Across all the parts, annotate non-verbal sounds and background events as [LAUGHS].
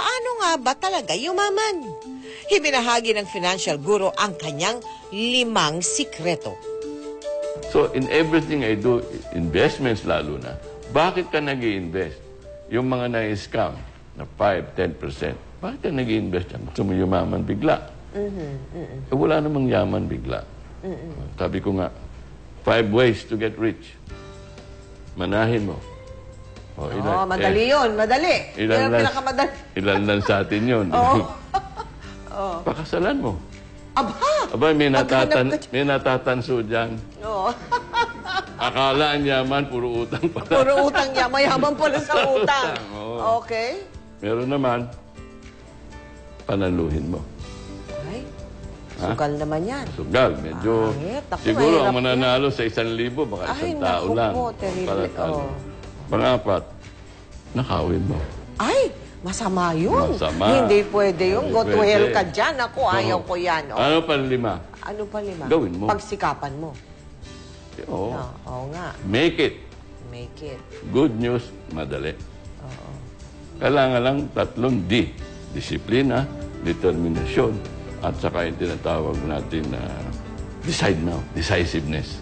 paano nga ba talaga yumaman? Ibinahagi ng financial guru ang kanyang limang sikreto. So, in everything I do, investments lalo na, bakit ka nag invest Yung mga na-scam na 5, 10%, bakit ka nag invest yan? Gusto mo yumaman bigla. Eh, wala namang yaman bigla. Sabi ko nga, five ways to get rich. Manahin mo. O, Oh, madali yun, madali. Ilan ang lang, pinakamadali. ilan lang sa atin yun. [LAUGHS] [LAUGHS] Pakasalan mo. Aba! Aba, may, natatan, may natatanso dyan. Oo. [LAUGHS] Akala ang yaman, puro utang pala. Puro utang niya, mayaman pala sa utang. Oo. Okay. Meron naman, panaluhin mo. Ay, sugal naman yan. Sugal, medyo... Pangit. Ako, siguro ang mananalo sa isang libo, baka Ay, isang tao naku lang. po, terrible. Panatalo. Oo. Pangapat, nakawin mo. Ay, masama yun. Masama. Hindi pwede yun. Hindi Go to pwede. hell ka dyan. Ako, ayaw Oo. ko yan. Oh. Ano pa lima? Ano pa lima? Gawin mo. Pagsikapan mo. Oo. No, oo nga. Make it. Make it. Good news, madali. Oo. Kailangan lang tatlong D. Disiplina, determinasyon, at saka yung tinatawag natin na decide now, decisiveness.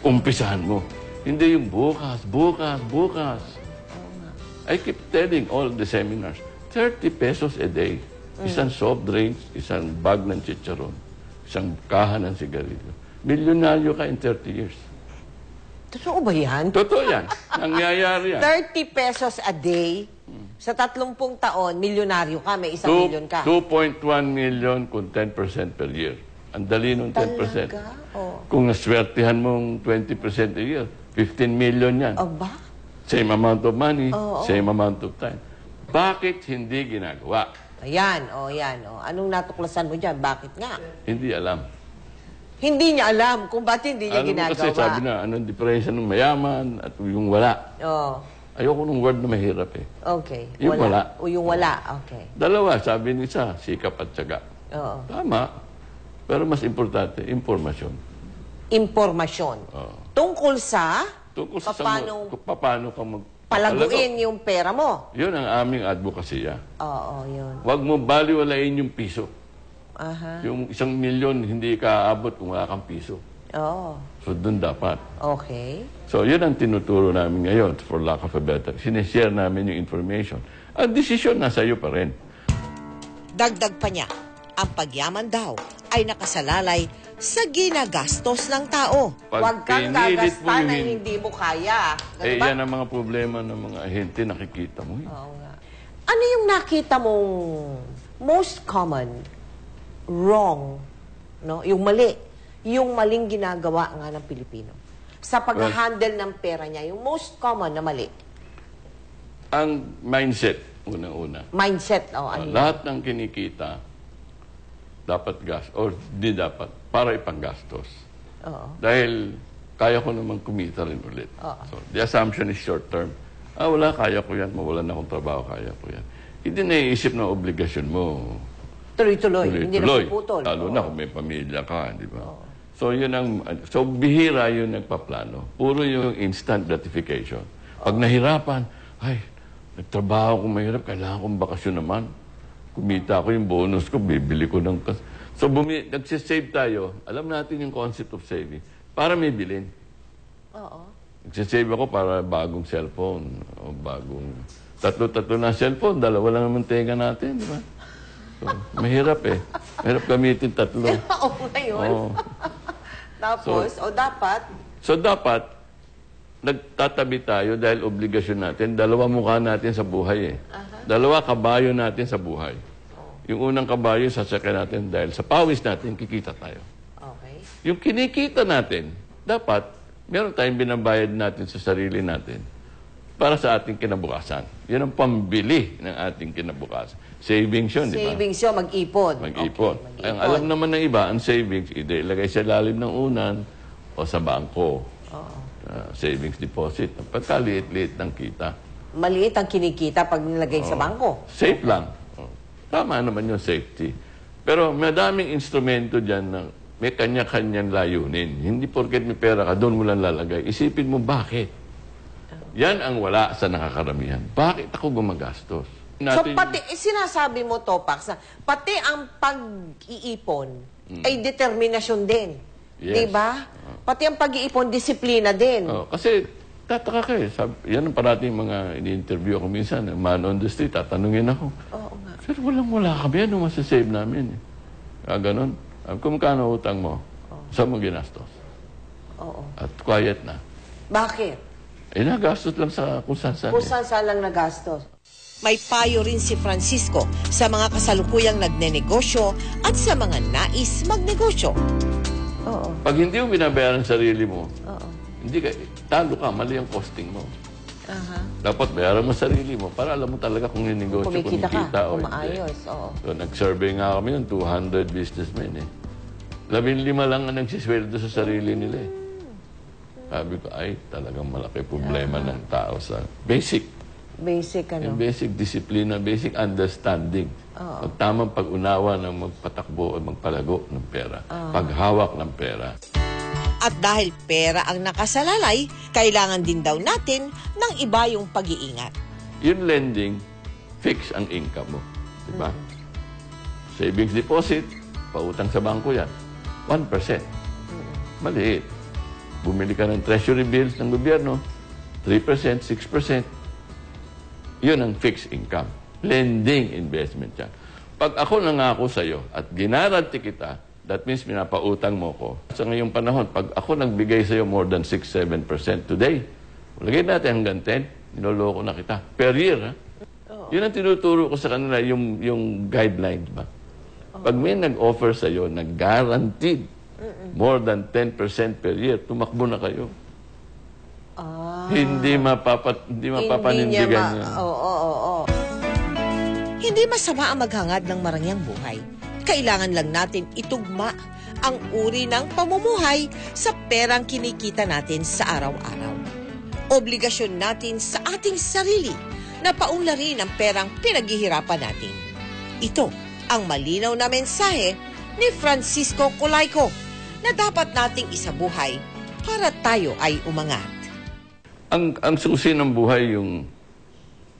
Umpisahan mo. Hindi yung bukas, bukas, bukas. I keep telling all the seminars, 30 pesos a day. Isang soft drinks, isang bag ng chicharon, isang kahan ng sigarilyo. Milyonaryo ka in 30 years. Totoo ba yan? Totoo yan. Nangyayari yan. 30 pesos a day, sa 30 taon, milyonaryo ka, may isang Two- milyon ka. 2.1 million kung 10% per year. Ang dali nung 10%. Talaga? Oh. Kung naswertihan mong 20% a year, 15 million yan. Aba? Same amount of money, Oo. same amount of time. Bakit hindi ginagawa? Ayan, o oh, yan. Oh. Anong natuklasan mo dyan? Bakit nga? Hindi alam. Hindi niya alam kung ba't hindi niya Alam mo ginagawa. kasi sabi na, anong diferensya ng mayaman at yung wala. Oh, Ayoko ng word na mahirap eh. okay. Yung wala. O yung wala, okay. Dalawa, sabi ni isa, sikap at syaga. Oo. Tama. Pero mas importante, impormasyon. Impormasyon. Oo. Tungkol sa Tungkol sa paano kung paano ka mag palaguin yung pera mo. Yun ang aming advokasya. Oo, yun. Huwag mo baliwalain yung piso. Aha. Yung isang milyon, hindi ka aabot kung wala kang piso. Oo. So, doon dapat. Okay. So, yun ang tinuturo namin ngayon, for lack of a better. Sinishare namin yung information. Ang desisyon nasa iyo pa rin. Dagdag pa niya, ang pagyaman daw ay nakasalalay sa ginagastos ng tao. Pag Huwag kang pinilit gagasta yung na hin- hindi mo kaya. Ganun eh, ba? yan ang mga problema ng mga ahente nakikita mo. eh. Oo nga. Ano yung nakita mong most common wrong, no? Yung mali, yung maling ginagawa nga ng Pilipino sa pag-handle ng pera niya, yung most common na mali. Ang mindset, unang-una. Mindset, oh, ano Ah, yun? lahat ng kinikita, dapat gas, or di dapat, para ipanggastos. Oo. Dahil kaya ko naman kumita rin ulit. Oo. So, the assumption is short term. Ah, wala, kaya ko yan. Mawalan akong trabaho, kaya ko yan. Hindi naiisip na obligasyon mo. Tuloy-tuloy, hindi na Tuloy-tuloy. puputol. Lalo na kung may pamilya ka, di ba? So, yun ang, so, bihira yung nagpaplano. Puro yung instant gratification. Pag nahirapan, ay, nagtrabaho ko mahirap, kailangan kong bakasyon naman. Kumita ko yung bonus ko, bibili ko ng... kas- So, bumi, nagsisave tayo. Alam natin yung concept of saving. Para may bilhin. Oo. Nagsisave ako para bagong cellphone. O bagong... Tatlo-tatlo na cellphone. Dalawa lang naman tenga natin, di ba? So, mahirap eh. Mahirap gamitin tatlo. [LAUGHS] Oo, ngayon. Oo. [LAUGHS] Tapos, o dapat, So dapat, nagtatabi tayo dahil obligasyon natin. Dalawa mukha natin sa buhay eh. Dalawa kabayo natin sa buhay. Yung unang kabayo, sasakyan natin dahil sa pawis natin, kikita tayo. okay. Yung kinikita natin, dapat, meron tayong binabayad natin sa sarili natin para sa ating kinabukasan. Yan ang pambili ng ating kinabukasan. Savings yun, di ba? Savings yun, mag-ipon. Mag-ipon. Okay, Ang mag-ipon. alam naman ng iba, ang savings, either ilagay sa lalim ng unan o sa bangko. Oo. Ah, savings deposit. Pagkaliit-liit ng kita. Maliit ang kinikita pag nilagay sa bangko. Safe lang. Oh. Tama naman yung safety. Pero madaming instrumento dyan na may kanya-kanyang layunin. Hindi porket may pera ka, doon mo lang lalagay. Isipin mo bakit. Yan ang wala sa nakakaramihan. Bakit ako gumagastos? So Natin- pati, eh, sinasabi mo, Topax, na pati ang pag-iipon ay determinasyon din. Mm. Yes. Di ba? Pati ang pag-iipon, disiplina din. Oh, kasi tataka ka eh. Sabi, yan ang parating mga ini-interview ako minsan. Man on the street, tatanungin ako. Nga. Sir, walang-wala kami. Ano masasave namin? Eh? Ah, ganun. Ah, kung magkano utang mo, saan mo ginastos? Oo. At quiet na. Bakit? Eh, nagastos lang sa kung saan saan. Kung eh. saan saan lang nagastos. May payo rin si Francisco sa mga kasalukuyang nagnenegosyo at sa mga nais magnegosyo. Oo. Pag hindi mo binabayaran sarili mo, Oo. hindi ka, talo ka, mali ang costing mo. Aha. Dapat bayaran mo sarili mo para alam mo talaga kung yung negosyo Kumikita ka, o kung hindi. maayos. Oo. So, nag-survey nga kami ng 200 businessmen eh. Labing lima lang ang nagsisweldo sa sarili nila eh. Sabi ko, ay, talagang malaki problema ng tao sa basic. Basic ano. Yung basic disiplina, basic understanding. Pag tamang pag-unawa ng magpatakbo o magpalago ng pera. Paghawak ng pera. At dahil pera ang nakasalalay, kailangan din daw natin ng iba yung pag-iingat. Yung lending, fix ang income mo. Di ba? Savings deposit, pautang sa bangko yan. 1%. Maliit. Bumili ka ng treasury bills ng gobyerno, 3%, 6%. Yun ang fixed income. Lending investment yan. Pag ako nangako sa'yo at ginaranti kita, that means pinapautang mo ko. Sa ngayong panahon, pag ako nagbigay sa'yo more than 6-7% today, lagay natin hanggang 10, niloloko na kita. Per year, ha? Yun ang tinuturo ko sa kanila, yung, yung guidelines ba? Pag may nag-offer sa'yo na guaranteed more than 10% per year, tumakbo na kayo. Ah. Hindi, mapapat, hindi Hindi niya mapapanindigan ma- yan. Oo, oo, oo. Hindi masama ang maghangad ng marangyang buhay. Kailangan lang natin itugma ang uri ng pamumuhay sa perang kinikita natin sa araw-araw. Obligasyon natin sa ating sarili na paunlarin ang perang pinaghihirapan natin. Ito ang malinaw na mensahe ni Francisco Colayco na dapat nating isabuhay para tayo ay umangat. Ang, ang susi ng buhay yung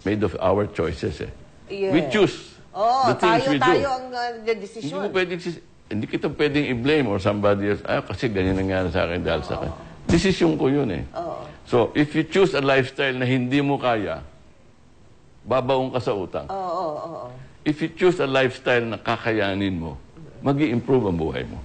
made of our choices eh. Yes. We choose Oo, the tayo, tayo do. ang uh, Hindi decision. mo pwedeng, hindi kita pwedeng i-blame or somebody else. Ah, kasi ganyan nangyari sa akin dahil sa akin. Desisyon ko yun eh. So, if you choose a lifestyle na hindi mo kaya, babaong ka sa utang. Oo, oo, oo. If you choose a lifestyle na kakayanin mo, mag improve ang buhay mo.